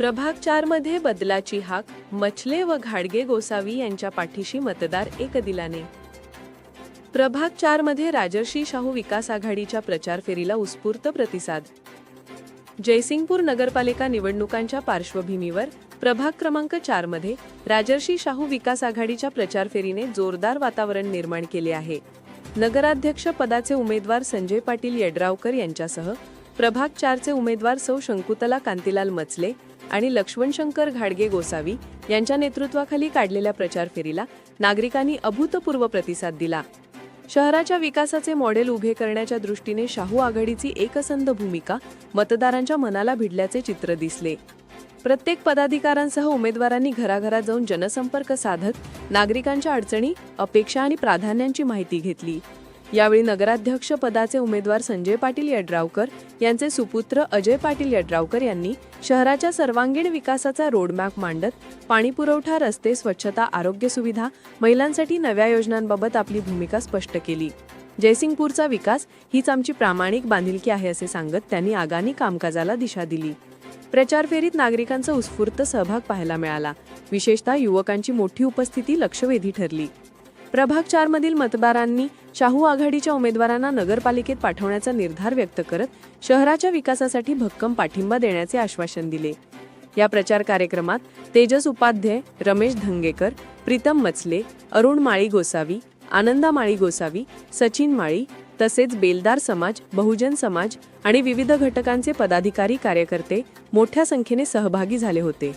प्रभाग चारमध्ये बदलाची हाक मछले व घाडगे गोसावी यांच्या पाठीशी मतदार एक दिलाने प्रभाग चारमध्ये राजर्षी शाहू विकास आघाडीच्या प्रचार फेरीला उत्स्फूर्त प्रतिसाद. जयसिंगपूर नगरपालिका निवडणुकांच्या पार्श्वभूमीवर प्रभाग क्रमांक चारमध्ये राजर्षी शाहू विकास आघाडीच्या प्रचार फेरीने जोरदार वातावरण निर्माण केले आहे. नगराध्यक्ष पदाचे उमेदवार संजय पाटील यड्रावकर यांच्यासह प्रभाग चारचे उमेदवार सौ शंकुतला कांतीलाल मचले आणि लक्ष्मणशंकर घाडगे गोसावी यांच्या नेतृत्वाखाली काढलेल्या प्रचार फेरीला नागरिकांनी अभूतपूर्व प्रतिसाद दिला. शहराच्या विकासाचे मॉडेल उभे करण्याच्या दृष्टीने शाहू आघाडीची एकसंध भूमिका मतदारांच्या मनाला भिडल्याचे चित्र दिसले. प्रत्येक पदाधिकाऱ्यांसह उमेदवारांनी घराघरात जाऊन जनसंपर्क साधत नागरिकांच्या अडचणी अपेक्षा आणि प्राधान्यांची माहिती घेतली. यावेळी नगराध्यक्ष पदाचे उमेदवार संजय पाटील यड्रावकर यांचे सुपुत्र अजय पाटील यड्रावकर यांनी शहराच्या सर्वांगीण विकासाचा रोडमॅप मांडत पाणीपुरवठा रस्ते स्वच्छता आरोग्य सुविधा महिलांसाठी नव्या योजनांबाबत आपली भूमिका स्पष्ट केली. जयसिंगपूरचा विकास हीच आमची प्रामाणिक बांधिलकी आहे असे सांगत त्यांनी आगामी कामकाजाला दिशा दिली. प्रचार फेरीत नागरिकांचा उत्स्फूर्त सहभाग पाहायला मिळाला. विशेषतः युवकांची मोठी उपस्थिती लक्षवेधी ठरली. प्रभाग चार मधील मतदारांनी शाहू आघाडीच्या उमेदवारांना नगरपालिकेत पाठवण्याचा निर्धार व्यक्त करत शहराच्या विकासासाठी भक्कम पाठिंबा देण्याचे आश्वासन दिले. या प्रचार कार्यक्रमात तेजस उपाध्याय रमेश धंगेकर प्रीतम मचले अरुण माळी गोसावी आनंदा माळी गोसावी सचिन माळी तसेच बेलदार समाज बहुजन समाज आणि विविध घटकांचे पदाधिकारी कार्यकर्ते मोठ्या संख्येने सहभागी झाले होते.